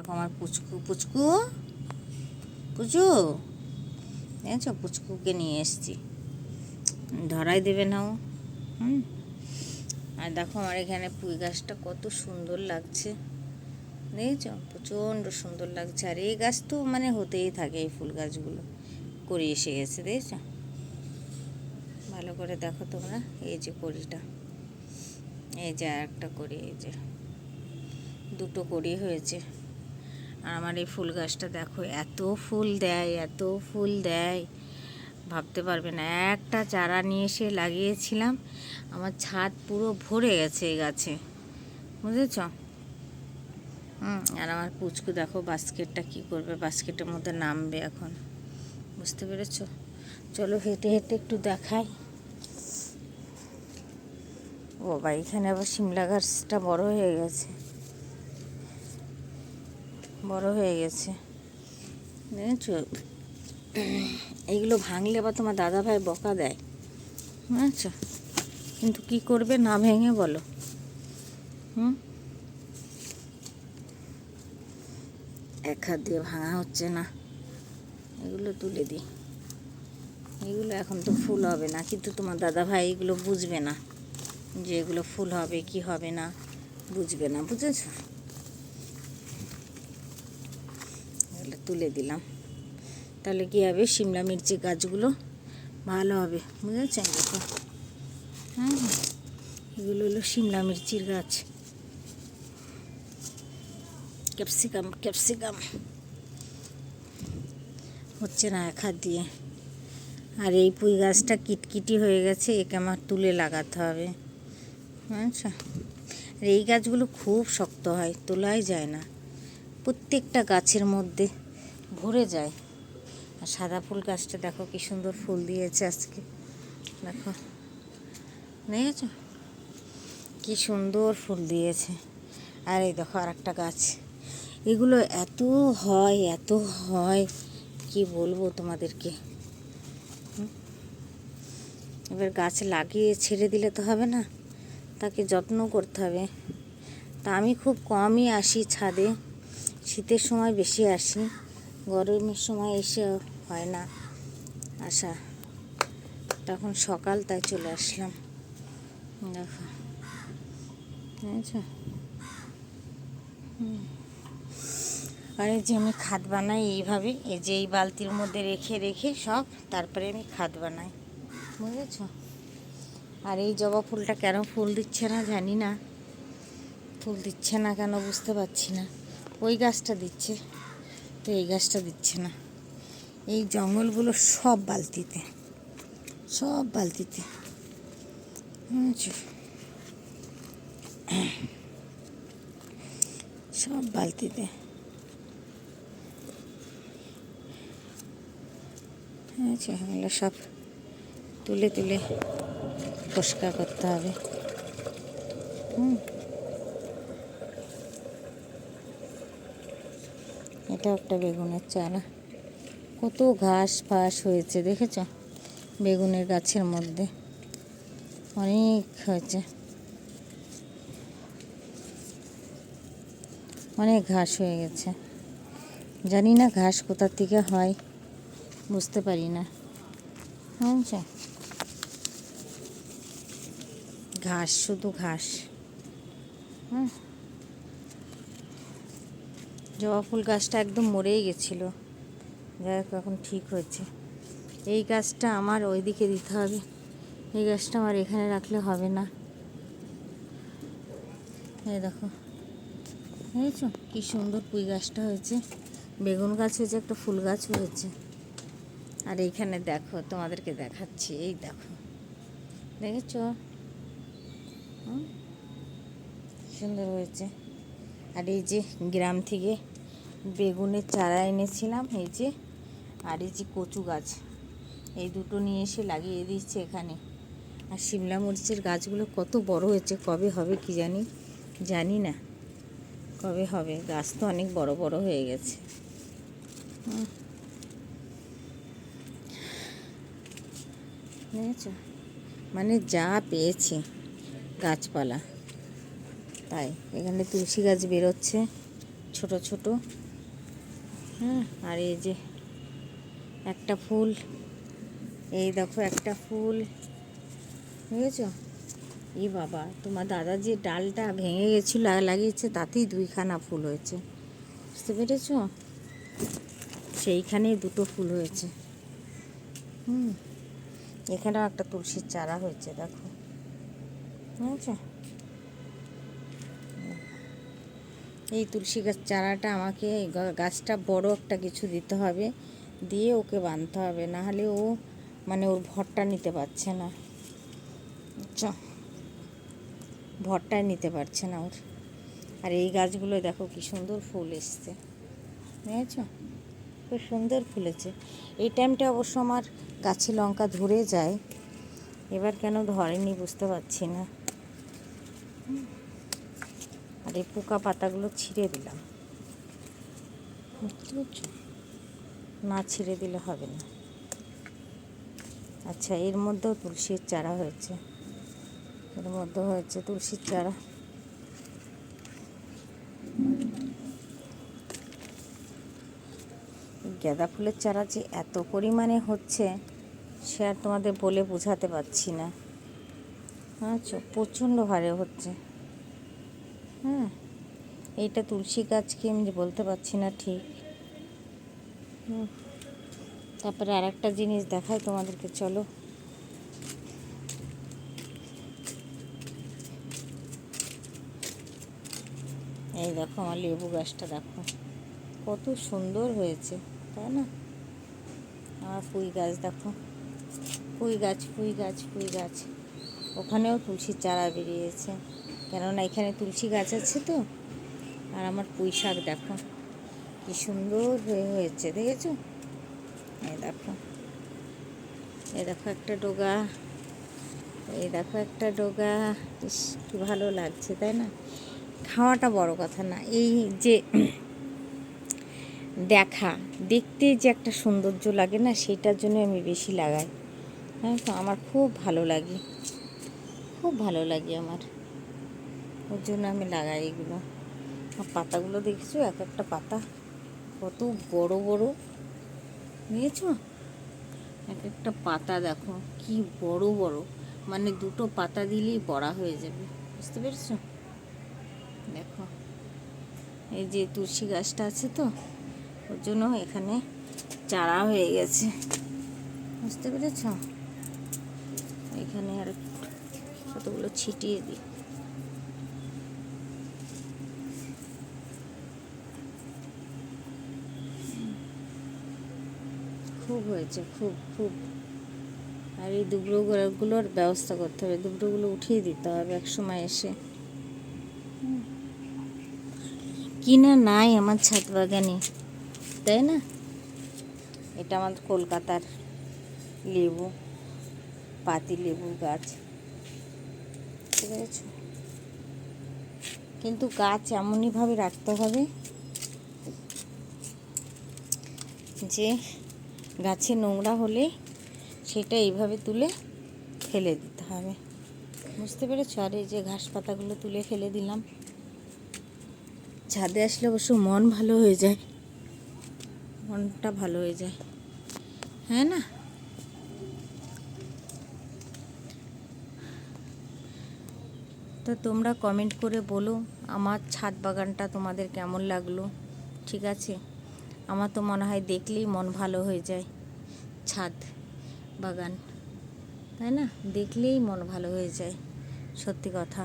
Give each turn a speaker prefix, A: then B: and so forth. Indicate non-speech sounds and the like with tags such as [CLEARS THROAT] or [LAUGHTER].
A: দেখো আমার পুচকু পুচকু? পুচু? দেখেছ? পুচকুকে নিয়ে এসছি। ধরাই দেবে না ও। হুম? আর দেখো আমার এখানে পুঁই গাছটা কত সুন্দর লাগছে। দেখেছ? প্রচণ্ড সুন্দর লাগছে। আর এই গাছ তো মানে হতেই থাকে এই ফুল গাছগুলো। করে এসে গেছে, দেখেছ? ভালো করে দেখো তোমরা। এই যে কড়িটা। এই যে আর একটা করি এই যে। দুটো কড়ি হয়েছে। আর আমার এই ফুল গাছটা দেখো, এত ফুল দেয়, এত ফুল দেয়। ভাবতে পারবে না, একটা চারা নিয়ে এসে লাগিয়েছিলাম, আমার ছাদ পুরো ভরে গেছে এই গাছে। বুঝেছ? হুম, আর আমার পুচকু দেখো বাস্কেটটা কি করবে, বাস্কেটের মধ্যে নামবে এখন। বুঝতে পেরেছ? চলো হেঁটে হেঁটে একটু দেখাই। ও বা এখানে আবার শিমলা গাছটা বড় হয়ে গেছে। বড় হয়ে গেছে। বুঝেছ? এইগুলো ভাঙলে আবার তোমার দাদা ভাই বকা দেয়। বুঝেছ? কিন্তু কি করবে না ভেঙে বলো। হুম? এক হাত দিয়ে ভাঙা হচ্ছে না। এগুলো তুলে দিই। এগুলো এখন তো ফুল হবে না, কিন্তু তোমার দাদা ভাই এগুলো বুঝবে না। যে এগুলো ফুল হবে, কি হবে না, বুঝবে না, বুঝেছ এগুলো তুলে দিলাম। তাহলে কী হবে? শিমলা মির্চি গাছগুলো ভালো হবে। বুঝেছেন দেখো। হ্যাঁ এগুলো হলো সিমলা মির্চির গাছ। Capsicum capsicum. হচ্ছে না এক হাত দিয়ে। আর এই পুঁই গাছটা কিটকিটি হয়ে গেছে, একে আমার তুলে লাগাতে হবে। আচ্ছা আর এই গাছগুলো খুব শক্ত হয়, তোলাই যায় না। প্রত্যেকটা গাছের মধ্যে ভরে যায়। আর সাদা ফুল গাছটা দেখো কি সুন্দর ফুল দিয়েছে আজকে। দেখো, দেখেছ? কি সুন্দর ফুল দিয়েছে। আর এই দেখো আর একটা গাছ। এগুলো এত হয় এত হয়, কি বলব তোমাদেরকে? এবার গাছ লাগিয়ে ছেড়ে দিলে তো হবে না। তাকে যত্ন করতে হবে। তা আমি খুব কমই আসি ছাদে। শীতের সময় বেশি আসি। গরমের সময় এসে হয় না আসা তখন সকাল তাই চলে আসলাম। দেখো। আর যে আমি খাদ বানাই এইভাবে এই যে এই বালতির মধ্যে রেখে রেখে সব তারপরে আমি খাদ বানাই। বুঝেছ? আর এই জবা ফুলটা কেন ফুল দিচ্ছে না জানি না। ফুল দিচ্ছে না কেন বুঝতে পারছি না। ওই গাছটা দিচ্ছে। তো এই গাছটা দিচ্ছে না। এই জঙ্গলগুলো সব বালতিতে সব বালতিতে। সব বালতিতে। এগুলো সব তুলে তুলে পরিষ্কার করতে হবে। হুম। এটা একটা বেগুনের চারা কত ঘাস ফাস হয়েছে, দেখেছ? বেগুনের গাছের মধ্যে। অনেক হয়েছে। অনেক ঘাস হয়ে গেছে। জানি না ঘাস কোথার থেকে হয়, বুঝতে পারি না। বুঝছ ঘাস, শুধু ঘাস। হুম। জবা ফুল গাছটা একদম মরেই গেছিল। যাই হোক, এখন ঠিক হয়েছে। এই গাছটা আমার ওইদিকে দিতে হবে। এই গাছটা আমার এখানে রাখলে হবে না। এই দেখো। বুঝেছ কী সুন্দর পুঁই গাছটা হয়েছে। বেগুন গাছ হয়েছে, একটা ফুল গাছ হয়েছে। আর এইখানে দেখো, তোমাদেরকে দেখাচ্ছি। এই দেখো। দেখেছ? সুন্দর হয়েছে। আর এই যে গ্রাম থেকে বেগুনের চারা এনেছিলাম, এই যে, আর এই যে কচু গাছ। এই দুটো নিয়ে এসে লাগিয়ে দিচ্ছে এখানে। আর শিমলা মরিচের গাছগুলো কত বড় হয়েছে, কবে হবে কি জানি জানি না। কবে হবে? গাছ তো অনেক বড় বড় হয়ে গেছে। বুঝেছ মানে যা পেয়েছি গাছপালা। তাই, এখানে তুলসী গাছ বেরোচ্ছে, ছোট ছোট। হ্যাঁ আর এই যে একটা ফুল, এই দেখো একটা ফুল, বুঝেছ? এই বাবা, তোমার দাদা যে ডালটা ভেঙে গেছিল লাগিয়েছে, তাতেই দুইখানা ফুল হয়েছে, বুঝতে পেরেছ? সেইখানেই দুটো ফুল হয়েছে, হুম, এখানেও একটা তুলসীর চারা হয়েছে, দেখো, বুঝেছ? এই তুলসী গাছ চারাটা আমাকে গাছটা বড় একটা কিছু দিতে হবে, দিয়ে ওকে বাঁধতে হবে না হলে ও মানে ওর ভরটা নিতে পারছে না। চ ভরটা নিতে পারছে না ওর। আর এই গাছগুলো দেখো কি সুন্দর ফুল এসছে। বুঝেছ খুব সুন্দর ফুলেছে এই টাইমটা অবশ্য আমার গাছে লঙ্কা ধরে যায়, এবার কেন ধরেনি বুঝতে পারছি না। আর এই পোকা পাতাগুলো ছিঁড়ে দিলাম। না ছিঁড়ে দিলে হবে না। আচ্ছা এর মধ্যেও তুলসীর চারা হয়েছে। এর মধ্যে হয়েছে তুলসীর চারা। গাঁদা ফুলের চারা যে এত পরিমাণে হচ্ছে, সে আর তোমাদের বলে বোঝাতে পারছি না। আচ্ছা প্রচণ্ড হারে হচ্ছে। হ্যাঁ এইটা তুলসী গাছ কি আমি বলতে পারছি না ঠিক। তারপরে আর একটা জিনিস দেখাই তোমাদেরকে, চলো। এই দেখো আমার লেবু গাছটা, দেখো। কত সুন্দর হয়েছে, তাই না? আমার পুঁই গাছ, দেখো। পুঁই গাছ পুঁই গাছ পুঁই গাছ। ওখানেও তুলসীর চারা বেরিয়েছে। কেননা এখানে তুলসী গাছ আছে তো। আর আমার পুঁই শাক দেখো, কি সুন্দর হয়ে হয়েছে, দেখেছ? এই দেখো এই দেখো একটা ডোগা, এই দেখো একটা ডোগা কি ভালো লাগছে, তাই না? খাওয়াটা বড় কথা না, এই যে [CLEARS THROAT] দেখা, দেখতে যে একটা সৌন্দর্য লাগে না, সেটার জন্য আমি বেশি লাগাই। হ্যাঁ তো আমার খুব ভালো লাগে, খুব ভালো লাগে আমার। ওর জন্য আমি লাগাই এগুলো। আর পাতাগুলো দেখছ? এক একটা পাতা। কত বড় বড়। বুঝেছ এক একটা পাতা দেখো, কি বড় বড়। মানে দুটো পাতা দিলেই বড়া হয়ে যাবে। বুঝতে পেরেছ? দেখো। এই যে তুলসী গাছটা আছে তো, ওর জন্য এখানে চারা হয়ে গেছে। বুঝতে পেরেছ? এখানে আর কতগুলো ছিটিয়ে দিই। খুব হয়েছে, খুব খুব। আর এই দুবড়োগুলোর ব্যবস্থা করতে হবে, দুবড়োগুলো উঠিয়ে দিতে হবে এক সময় এসে। কিনা নাই আমার ছাদ বাগানে, তাই না? এটা আমার কলকাতার লেবু, পাতি লেবু গাছ। ঠিক আছে কিন্তু গাছ এমনইভাবে রাখতে হবে যে গাছে নোংরা হলে সেটা এইভাবে তুলে ফেলে দিতে হবে। বুঝতে পেরেছ? আর এই যে ঘাস পাতাগুলো তুলে ফেলে দিলাম। ছাদে আসলে অবশ্য মন ভালো হয়ে যায়। মনটা ভালো হয়ে যায়। হ্যাঁ না? তো তোমরা কমেন্ট করে বলো, আমার ছাদ বাগানটা তোমাদের কেমন লাগল? ঠিক আছে? আমার তো মনে হয় দেখলেই মন ভালো হয়ে যায়। ছাদ, বাগান, তাই না? দেখলেই মন ভালো হয়ে যায়, সত্যি কথা।